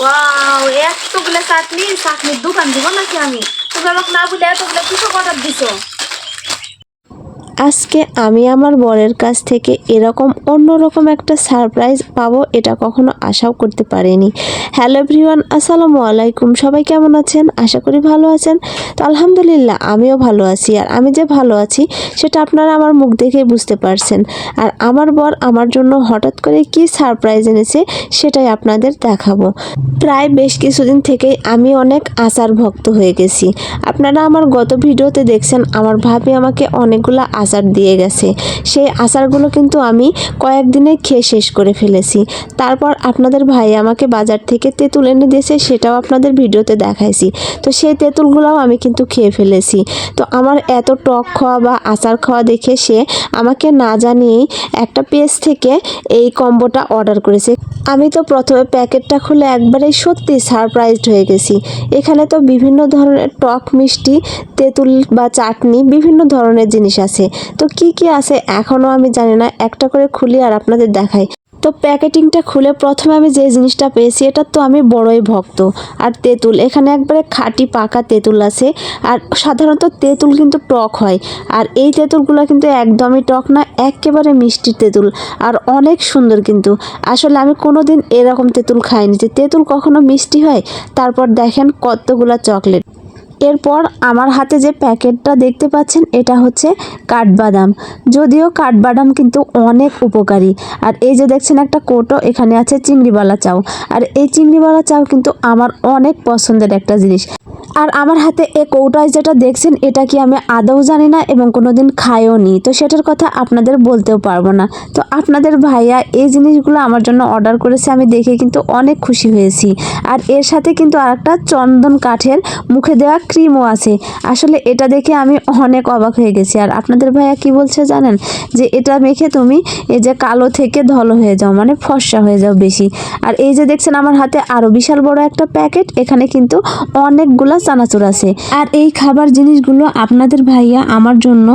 Wow, এতগুলো চাটনি, চাটনির দোকান দিব নাকি আমি? তুমি আমাকে না বলে এতগুলো কিছু অর্ডার দিছো? আজকে আমি আমার বরের কাছ থেকে এরকম অন্যরকম একটা সারপ্রাইজ পাবো এটা কখনো আশাও করতে পারিনি। হ্যালো এভরিওয়ান, আসসালামু আলাইকুম। সবাই কেমন আছেন? আশা করি ভালো আছেন। তো আলহামদুলিল্লাহ, আমিও ভালো আছি। আর আমি যে ভালো আছি, সেটা আপনারা আমার মুখ দেখেই বুঝতে পারছেন। আর আমার বর আমার জন্য হঠাৎ করে কি সারপ্রাইজ এনেছে, সেটাই আপনাদের দেখাবো। প্রায় বেশ কিছুদিন থেকেই আমি অনেক আচার ভক্ত হয়ে গেছি। আপনারা আমার গত ভিডিওতে দেখছেন, আমার ভাবি আমাকে অনেকগুলো আচার দিয়ে গেছে। সেই আচারগুলো কিন্তু আমি কয়েকদিনে খেয়ে শেষ করে ফেলেছি। তারপর আপনাদের ভাই আমাকে বাজার থেকে তেঁতুল এনে দিয়েছে, সেটাও আপনাদের ভিডিওতে দেখাইছি। তো সেই তেঁতুলগুলোও আমি কিন্তু খেয়ে ফেলেছি। তো আমার এত টক খাওয়া বা আচার খাওয়া দেখে সে আমাকে না জানিয়েই একটা পেজ থেকে এই কম্বোটা অর্ডার করেছে। আমি তো প্রথমে প্যাকেটটা খুলে একবারেই সত্যি সারপ্রাইজড হয়ে গেছি। এখানে তো বিভিন্ন ধরনের টক মিষ্টি, তেঁতুল বা চাটনি বিভিন্ন ধরনের জিনিস আছে। তো কি কি আছে এখনও আমি জানি না, একটা করে খুলি আর আপনাদের দেখাই। তো প্যাকেটিংটা খুলে প্রথমে আমি যে জিনিসটা পেয়েছি, এটা তো আমি বড়ই ভক্ত। আর তেঁতুল, এখানে একবারে খাঁটি পাকা তেঁতুল আছে। আর সাধারণত তেঁতুল কিন্তু টক হয়। আর এই তেঁতুলগুলো কিন্তু একদমই টক না, একেবারে মিষ্টি তেঁতুল। আর অনেক সুন্দর কিন্তু। আসলে আমি কোনো দিন এরকম তেঁতুল খাইনি। যে তেঁতুল কখনো মিষ্টি হয়, তারপর দেখেন কতগুলা চকলেট। এরপর আমার হাতে যে প্যাকেটটা দেখতে পাচ্ছেন, এটা হচ্ছে কাঠবাদাম। যদিও কাঠবাদাম কিন্তু অনেক উপকারী। আর এই যে দেখছেন একটা কোটো, এখানে আছে চিংড়িওয়ালা চাউ। আর এই চিংড়িওয়ালা চাউ কিন্তু আমার অনেক পছন্দের একটা জিনিস। আর আমার হাতে এ কৌটায় যেটা দেখছেন, এটা কি আমি আদৌ জানি না এবং কোনোদিন খাইও নি। তো সেটার কথা আপনাদের বলতেও পারব না। তো আপনাদের ভাইয়া এই জিনিসগুলো আমার জন্য অর্ডার করেছে, আমি দেখে কিন্তু অনেক খুশি হয়েছি। আর এর সাথে কিন্তু আরেকটা চন্দন কাঠের মুখে দেওয়া ক্রিমও আছে। আসলে এটা দেখে আমি অনেক অবাক হয়ে গেছি। আর আপনাদের ভাইয়া কি বলছে জানেন? যে এটা মেখে তুমি এই যে কালো থেকে ধলো হয়ে যাও মানে ফর্সা হয়ে যাও বেশি। আর এই যে দেখছেন, আমার হাতে আরও বিশাল বড় একটা প্যাকেট, এখানে কিন্তু অনেকগুলা চানাচুর আছে। আর এই খাবার জিনিসগুলো আপনাদের ভাইয়া আমার জন্য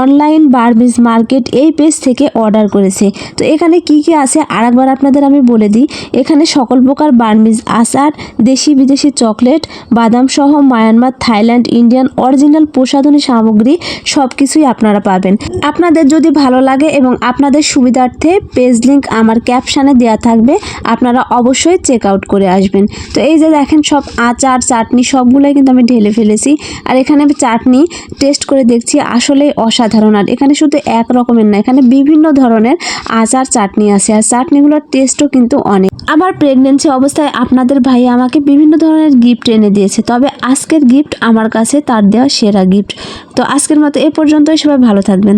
অনলাইন বারবিজ মার্কেট এই পেজ থেকে অর্ডার করেছে। তো এখানে কি কি আছে আরেকবার আপনাদের আমি বলে দিই। এখানে সকল প্রকার বার্মিজ আচার, দেশি বিদেশি চকলেট বাদাম সহ মায়ানমার থাইল্যান্ড ইন্ডিয়ান অরিজিনাল প্রসাধনী সামগ্রী সব কিছুই আপনারা পাবেন। আপনাদের যদি ভালো লাগে এবং আপনাদের সুবিধার্থে পেজ লিঙ্ক আমার ক্যাপশানে দেওয়া থাকবে, আপনারা অবশ্যই চেক আউট করে আসবেন। তো এই যে দেখেন সব আচার, চাটনি সবগুলোই কিন্তু আমি ঢেলে ফেলেছি। আর এখানে আমি চাটনি টেস্ট করে দেখছি আসলেই অসাধারণ। আর এখানে শুধু এক রকমের না, এখানে বিভিন্ন ধরনের আচার চাটনি আছে। আর চাটনিগুলোর টেস্টও কিন্তু অনেক। আমার প্রেগনেন্সি অবস্থায় আপনাদের ভাই আমাকে বিভিন্ন ধরনের গিফট এনে দিয়েছে। তবে আজকের গিফট আমার কাছে তার দেওয়া সেরা গিফট তো আজকের মতো এ পর্যন্তই। সবাই ভালো থাকবেন।